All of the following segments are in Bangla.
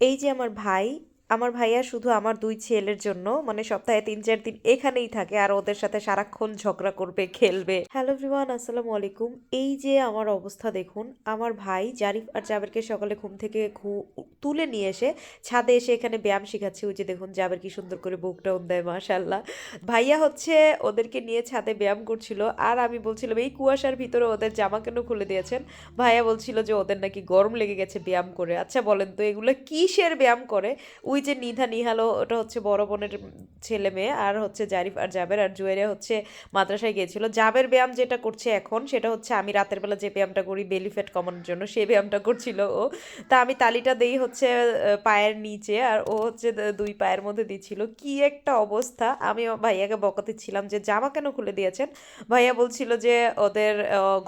এই যে আমার ভাই আমার ভাইয়া শুধু আমার দুই ছেলের জন্য মানে সপ্তাহে তিন, চার দিন এখানেই থাকে আর ওদের সাথে সারাক্ষণ ঝগড়া করবে, খেলবে। হ্যালো এভরিওয়ান আসসালামু আলাইকুম। এই যে আমার অবস্থা দেখুন, আমার ভাই জারিফ আর জাবেরকে সকালে ঘুম থেকে ঘু- তুলে নিয়ে এসে ছাদে এসে এখানে ব্যায়াম শেখাচ্ছে। ওই যে দেখুন জাবের কি সুন্দর করে বুক টাউন দেয় মাশাল্লাহ ভাইয়া হচ্ছে ওদেরকে নিয়ে ছাদে ব্যায়াম করছিল আর আমি বলছিলাম, এই কুয়াশার ভিতরে ওদের জামা কেন খুলে দিয়েছেন? ভাইয়া বলছিল যে, ওদের নাকি গরম লেগে গেছে ব্যায়াম করে। আচ্ছা বলেন তো, এগুলো কিসের ব্যায়াম করে? ওই যে নিধা নিহালো ওটা হচ্ছে বড় বোনের ছেলে মেয়ে, আর হচ্ছে জারিফ আর জাবের, আর জুয়েরিয়া হচ্ছে মাদ্রাসায় গিয়েছিল। জাবের ব্যায়াম যেটা করছে এখন, সেটা হচ্ছে আমি রাতের বেলা যে ব্যায়ামটা করি বেলি ফ্যাট কমানোর জন্য সেই ব্যায়ামটা করছিল ও। তা আমি তালিটা দেই হচ্ছে পায়ের নিচে, আর ও হচ্ছে দুই পায়ের মধ্যে দিচ্ছিল। কি একটা অবস্থা! আমি ভাইয়াকে বকাতে ছিলাম যে, জামা কেন খুলে দিয়েছেন? ভাইয়া বলছিল যে, ওদের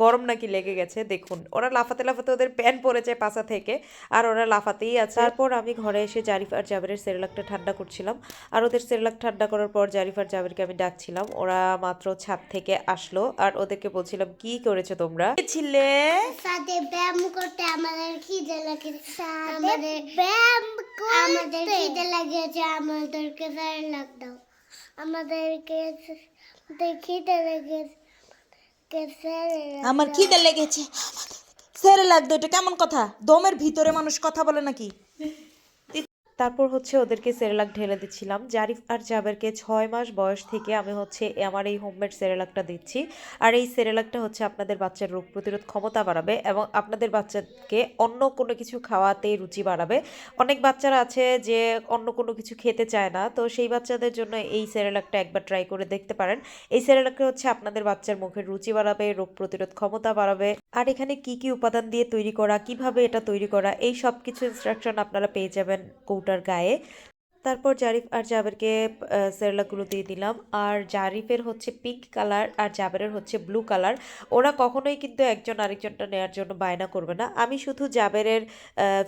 গরম নাকি লেগে গেছে, দেখুন। ওরা লাফাতে লাফাতে ওদের প্যান্ট পরেছে পাশা থেকে, আর ওরা লাফাতেই আছে। তারপর আমি ঘরে এসে জারিফ আর জাবেরের সেরেলাকটা ঠান্ডা করছিলাম। আর ওদের সেরেলাক ঠান্ডা করার পর জারিফ আর জাবেরকে আমি ডাকছিলাম। ওরা মাত্র ছাদ থেকে আসলো আর ওদেরকে বলছিলাম কি করেছ তোমরা? ছিলে? সাথে ব্যায়াম করতে আমাদের খিদে লাগে আমাদের ব্যায়াম আমাদের খিদে লাগেছে আমাদেরকে স্যার লাগ দাও। আমাদেরকে খিদে লেগেছে। আমার খিদে লেগেছে। সেরে লাগতো এটা কেমন কথা? দমের ভিতরে মানুষ কথা বলে নাকি? তারপর হচ্ছে ওদেরকে সেরেলাক ঢেলে দিচ্ছিলাম। জারিফ আর জাবেরকে ছয় মাস বয়স থেকে আমি হচ্ছে আমার এই হোমমেড সেরেলাকটা দিচ্ছি। আর এই সেরেলাকটা হচ্ছে আপনাদের বাচ্চার রোগ প্রতিরোধ ক্ষমতা বাড়াবে এবং আপনাদের বাচ্চাকে অন্য কোনো কিছু খাওয়াতে রুচি বাড়াবে। অনেক বাচ্চারা আছে যে অন্য কোনো কিছু খেতে চায় না, তো সেই বাচ্চাদের জন্য এই সেরেলাকটা একবার ট্রাই করে দেখতে পারেন। এই সেরেলাকটা হচ্ছে আপনাদের বাচ্চার মুখের রুচি বাড়াবে, রোগ প্রতিরোধ ক্ষমতা বাড়াবে। আর এখানে কি কি উপাদান দিয়ে তৈরি করা, কীভাবে এটা তৈরি করা, এই সব কিছু ইনস্ট্রাকশন আপনারা পেয়ে যাবেন কৌটার গায়ে তারপর জারিফ আর জাবেরকে সেরেলাকগুলো দিয়ে দিলাম। আর জারিফের হচ্ছে পিঙ্ক কালার আর জাবেরের হচ্ছে ব্লু কালার ওরা কখনোই কিন্তু একজন আরেকজনটা নেওয়ার জন্য বায়না করবে না। আমি শুধু জাবেরের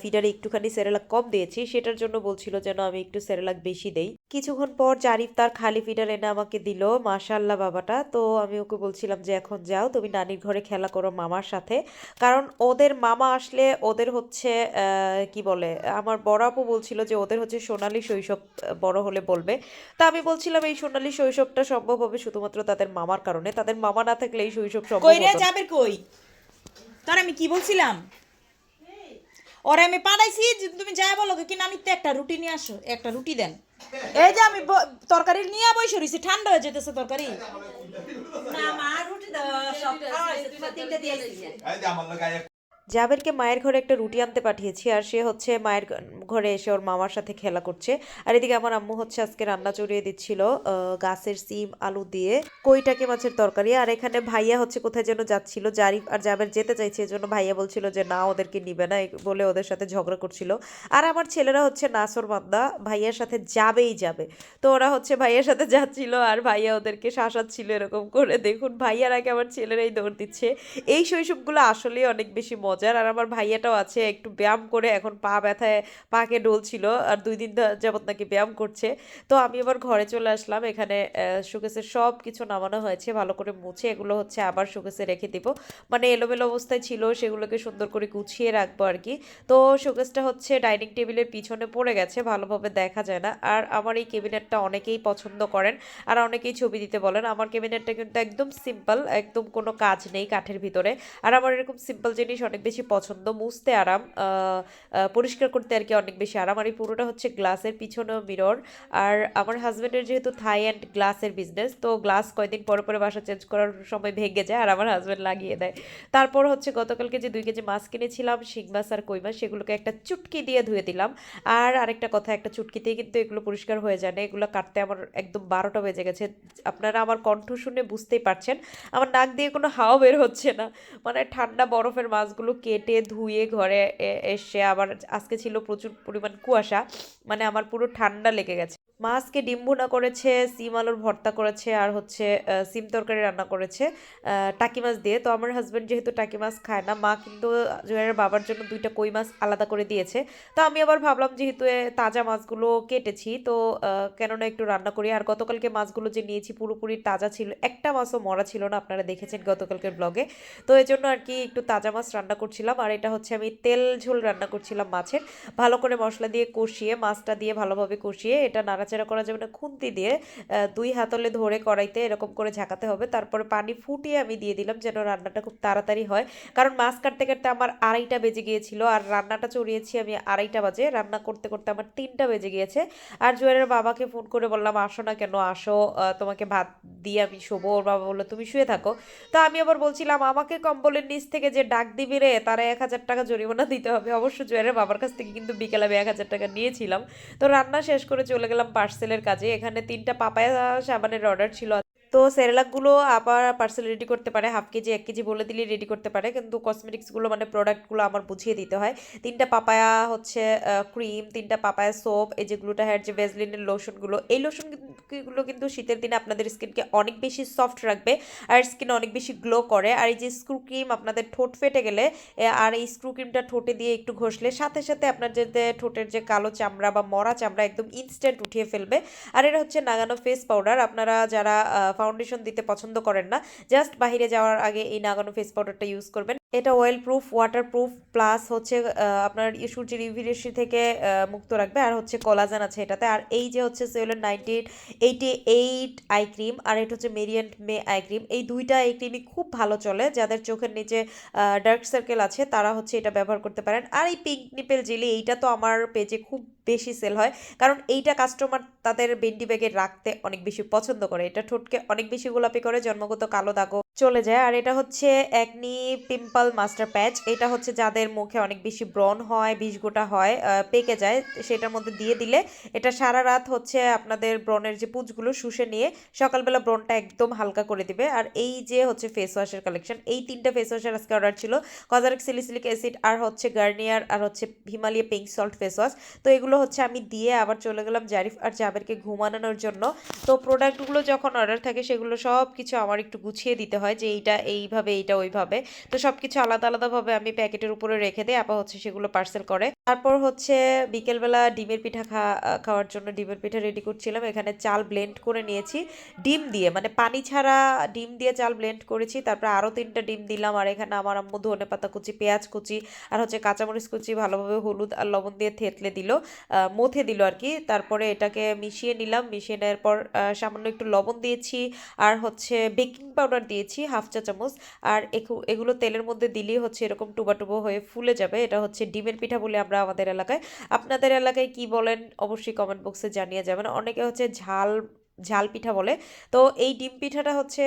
ফিডারে একটুখানি সেরেলাক কম দিয়েছি। সেটার জন্য বলছিল যেন আমি একটু সেরেলাক বেশি দেই। কিছুক্ষণ পর জারিফ তার খালি ফিডার এনে আমাকে দিল মাশাল্লাহ বাবাটা। তো আমি ওকে বলছিলাম যে, এখন যাও, তুমি নানির ঘরে খেলা করো মামার সাথে। কারণ ওদের মামা আসলে ওদের হচ্ছে কি বলে, আমার বড় আপু বলছিল যে, ওদের হচ্ছে সোনালি সোনালী শৈশব বড় হলে বলবে। তা আমি বলছিলাম এই সোনালী শৈশবটা সম্ভব হবে শুধুমাত্র তাদের মামার কারণে। তাদের মামা না থাকলে এই শৈশব সম্ভব কই রে যাবে কই? তোর আমি কি বলছিলাম? ওরে আমি পাঠাইছি যে তুমি যাই বলো কি নানিতে একটা রুটি নিয়ে আসো একটা রুটি দেন। এই যে আমি তরকারি নিয়ে বসে রয়েছি ঠান্ডা হয়ে যেতেছে তরকারি। না মা রুটি দাও সব খাওয়া হয়েছে, তোমার তিনটে দিয়েছি। জাবেরকে মায়ের ঘরে একটা রুটি আনতে পাঠিয়েছি আর সে হচ্ছে মায়ের ঘরে এসে ওর মামার সাথে খেলা করছে। আর এদিকে আমার আম্মু হচ্ছে আজকে রান্না চড়িয়ে দিচ্ছিল গাছের সিম, আলু দিয়ে কইটাকে মাছের তরকারি। আর এখানে ভাইয়া হচ্ছে কোথায় যেন যাচ্ছিল, জারিফ আর জাবের যেতে চাইছে এজন্য ভাইয়া বলছিল যে, না, ওদেরকে নিবে না বলে ওদের সাথে ঝগড়া করছিল। আর আমার ছেলেরা হচ্ছে নাসর মান্দা ভাইয়ার সাথে যাবেই যাবে। তো ওরা হচ্ছে ভাইয়ার সাথে যাচ্ছিল আর ভাইয়া ওদেরকে শাসাচ্ছিল এরকম করে। দেখুন, ভাইয়ার আগে আমার ছেলেরাই দৌড় দিচ্ছে। এই শৈশবগুলো আসলেই অনেক বেশি মজার। আর আমার ভাইয়াটাও আছে, একটু ব্যায়াম করে এখন পা ব্যথায়, পাকে ডলছিল, আর দুই দিন যাবত নাকি ব্যায়াম করছে। তো আমি আবার ঘরে চলে আসলাম, এখানে শোকেসের সব কিছু নামানো হয়েছে, ভালো করে মুছে, এগুলো হচ্ছে আবার শোকেসে রেখে দিব। মানে এলোমেলো অবস্থায় ছিল, সেগুলোকে সুন্দর করে গুছিয়ে রাখব আর কি। তো শোকেসটা হচ্ছে ডাইনিং টেবিলের পিছনে পড়ে গেছে, ভালোভাবে দেখা যায় না। আর আমার এই ক্যাবিনেটটা অনেকেই পছন্দ করেন, আর অনেকেই ছবি দিতে বলেন। আমার ক্যাবিনেটটা কিন্তু একদম সিম্পল, একদম কোনো কাজ নেই কাঠের ভিতরে। আর আমার এরকম সিম্পল জিনিস অনেক বেশি পছন্দ, মুছতে আরাম পরিষ্কার করতে আর কি অনেক বেশি আরাম। আর এই পুরোটা হচ্ছে গ্লাসের পিছনেও মিরর আর আমার হাজব্যান্ডের যেহেতু থাই অ্যান্ড গ্লাসের বিজনেস তো গ্লাস কয়দিন পরে পরে বাসা চেঞ্জ করার সময় ভেঙে যায় আর আমার হাজব্যান্ড লাগিয়ে দেয়। তারপর হচ্ছে গতকালকে যে দুই কেজি মাছ কিনেছিলাম, শিং মাছ আর কই মাছ, সেগুলোকে একটা চুটকি দিয়ে ধুয়ে দিলাম। আর আরেকটা কথা, একটা চুটকিতেই কিন্তু এগুলো পরিষ্কার হয়ে যায় না। এগুলো কাটতে আমার একদম বারোটা বেজে গেছে। আপনারা আমার কণ্ঠ শুনে বুঝতেই পারছেন। আমার নাক দিয়ে কোনো হাওয়া বের হচ্ছে না। মানে ঠান্ডা বরফের মাছগুলো কেটে ধুয়ে ঘরে এসে আবার আজকে ছিল প্রচুর পরিমাণ কুয়াশা মানে আমার পুরো ঠান্ডা লেগে গেছে। মা আজকে ডিম ভুনা করেছে, সিম আলুর ভর্তা করেছে আর হচ্ছে সিম তরকারি রান্না করেছে টাকি মাছ দিয়ে। তো আমার হাজব্যান্ড যেহেতু টাকি মাছ খায় না, মা কিন্তু জুয়ারের বাবার জন্য দুইটা কই মাছ আলাদা করে দিয়েছে। তো আমি আবার ভাবলাম যেহেতু তাজা মাছগুলো কেটেছি, তো কেননা একটু রান্না করি। আর গতকালকে মাছগুলো যে নিয়েছি পুরোপুরি তাজা ছিল, একটা মাছও মরা ছিল না, আপনারা দেখেছেন গতকালকের ব্লগে তো এই জন্য আর কি একটু তাজা মাছ রান্না করছিলাম, আর এটা হচ্ছে আমি তেল ঝোল রান্না করছিলাম মাছের। ভালো করে মশলা দিয়ে কষিয়ে, মাছটা দিয়ে ভালোভাবে কষিয়ে, এটা নাড়াচাড়া করা যাবে না। খুন্তি দিয়ে দুই হাতলে ধরে কড়াইতে এরকম করে ঝাঁকাতে হবে। তারপরে পানি ফুটিয়ে আমি দিয়ে দিলাম যেন রান্নাটা খুব তাড়াতাড়ি হয়। কারণ মাছ কাটতে কাটতে আমার আড়াইটা বেজে গিয়েছিল আর রান্নাটা চড়িয়েছি আমি আড়াইটা বাজে। রান্না করতে করতে আমার তিনটা বেজে গিয়েছে। আর জুয়ারের বাবাকে ফোন করে বললাম, আসো না কেন? আসো তোমাকে ভাত দিয়ে আমি শোবো। ওর বাবা বলল, তুমি শুয়ে থাকো। তো আমি আবার বলছিলাম, আমাকে কম্বলের নিচ থেকে যে ডাক দিবি রে, তারা এক হাজার টাকা জরিমানা দিতে হবে। অবশ্য জুয়ারের বাবার কাছ থেকে কিন্তু বিকেলে আমি এক হাজার টাকা নিয়েছিলাম। তো রান্না শেষ করে চলে গেলাম পার্সেলের কাজে। এখানে তিনটা পাপায়া সাবানের অর্ডার ছিল। তো সেরেলাকগুলো আবার পার্সেল রেডি করতে পারে হাফ কেজি, এক কেজি বলে দিলেই রেডি করতে পারে। কিন্তু কসমেটিক্সগুলো মানে প্রোডাক্টগুলো আমার বুঝিয়ে দিতে হয়। তিনটা পাপায়া হচ্ছে ক্রিম তিনটা পাপায়া সোপ এই যে গ্লুটা হেয়ার যে ভেজলিনের লোশনগুলো এই লোশনগুলো কিন্তু শীতের দিনে আপনাদের স্কিনকে অনেক বেশি সফট রাখবে আর স্কিন অনেক বেশি গ্লো করে। আর এই যে স্ক্রু ক্রিম আপনাদের ঠোঁট ফেটে গেলে আর এই স্ক্রু ক্রিমটা ঠোঁটে দিয়ে একটু ঘষলে, সাথে সাথে আপনার যে ঠোঁটের যে কালো চামড়া বা মরা চামড়া একদম ইনস্ট্যান্ট উঠিয়ে ফেলবে। আর এটা হচ্ছে নাগানো ফেস পাউডার আপনারা যারা ফাউন্ডেশন দিতে পছন্দ করেন না জাস্ট বাইরে যাওয়ার আগে এই নাগানো ফেস পাউডারটা ইউজ করবেন। এটা oil proof water proof plus হচ্ছে আপনার ই সূর্যের ইউভি রেশি থেকে মুক্ত রাখবে। আর হচ্ছে কলাজান আছে এটাতে। আর এই যে হচ্ছে সেলের nineteen eighty eight eye cream আর এটা হচ্ছে মেরিয়েন্ট মে আই ক্রিম এই দুইটা আই ক্রিমই খুব ভালো চলে। যাদের চোখের নিচে ডার্ক সার্কেল আছে, তারা হচ্ছে এটা ব্যবহার করতে পারেন। আর এই পিঙ্ক নিপেল জেলি এইটা তো আমার পেজে খুব বেশি সেল হয়। কারণ এইটা কাস্টমার তাদের বেন্ডি ব্যাগে রাখতে অনেক বেশি পছন্দ করে। এটা ঠোঁটকে অনেক বেশি গোলাপি করে। জন্মগত কালো দাগও চলে যায়। আর এটা হচ্ছে একনি পিম্পল মাস্টার প্যাচ এটা হচ্ছে যাদের মুখে অনেক বেশি ব্রণ হয় বিষগোটা হয় পেকে যায়, সেটার মধ্যে দিয়ে দিলে এটা সারা রাত হচ্ছে আপনাদের ব্রণের যে পুঁজগুলো শুষে নিয়ে সকালবেলা ব্রণটা একদম হালকা করে দিবে। আর এই যে হচ্ছে ফেস ওয়াশের কালেকশন এই তিনটা ফেস ওয়াশের আজকে অর্ডার ছিল। কজারিক সিলিসিলিক অ্যাসিড আর হচ্ছে গার্নিয়ার আর হচ্ছে Himalaya pink salt face wash তো এগুলো হচ্ছে আমি দিয়ে আবার চলে গেলাম জারিফ আর জাবেরকে ঘুমানোর জন্য। তো প্রোডাক্টগুলো যখন অর্ডার থাকে, সেগুলো সব কিছু আমার একটু গুছিয়ে দিতে হয়। যে এইটা এইভাবে, এইটা ওইভাবে। তো সব কিছু আলাদা আলাদাভাবে আমি প্যাকেটের উপরে রেখে দিই, আপা হচ্ছে সেগুলো পার্সেল করে। তারপর হচ্ছে বিকেলবেলা ডিমের পিঠা খাওয়ার জন্য ডিমের পিঠা রেডি করছিলাম। এখানে চাল ব্লেন্ড করে নিয়েছি। ডিম দিয়ে মানে পানি ছাড়া ডিম দিয়ে চাল ব্লেন্ড করেছি। তারপর আরও তিনটা ডিম দিলাম। আর এখানে আমার আম্মু ধনে পাতা কুচি, পেঁয়াজ কুচি আর হচ্ছে কাঁচামরিচ কুচি, ভালোভাবে হলুদ আর লবণ দিয়ে থেতলে দিল মথে দিল আর কি। তারপরে এটাকে মিশিয়ে নিলাম। মিশিয়ে নেওয়ার পর সামান্য একটু লবণ দিয়েছি আর হচ্ছে বেকিং পাউডার দিয়েছি, হাফ চা চামচ। আর এগু- এগুলো তেলের মধ্যে দিলেই হচ্ছে এরকম টুবা টুবো হয়ে ফুলে যাবে। এটা হচ্ছে ডিমের পিঠা বলে আমরা আমাদের এলাকায়। আপনাদের এলাকায় কি বলেন? অবশ্যই কমেন্ট বক্সে জানিয়ে যাবেন। অনেকে হচ্ছে ঝাল ঝাল পিঠা বলে। তো এই ডিম পিঠাটা হচ্ছে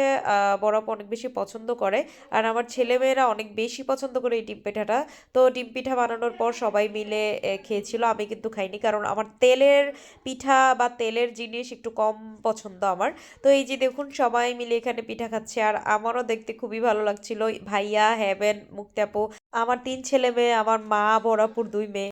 বড় অনেক বেশি পছন্দ করে। আর আমার ছেলেমেয়েরা অনেক বেশি পছন্দ করে এই ডিম পিঠাটা। তো ডিম পিঠা বানানোর পর সবাই মিলে খেয়েছিল। আমি কিন্তু খাইনি কারণ আমার তেলের পিঠা বা তেলের জিনিস একটু কম পছন্দ আমার। তো এই যে দেখুন, সবাই মিলে এখানে পিঠা খাচ্ছে। আর আমারও দেখতে খুবই ভালো লাগছিল। ভাইয়া হ্যাভেন মুক্তাপু আমার তিন ছেলে মেয়ে আমার মা বড়াপুর দুই মেয়ে।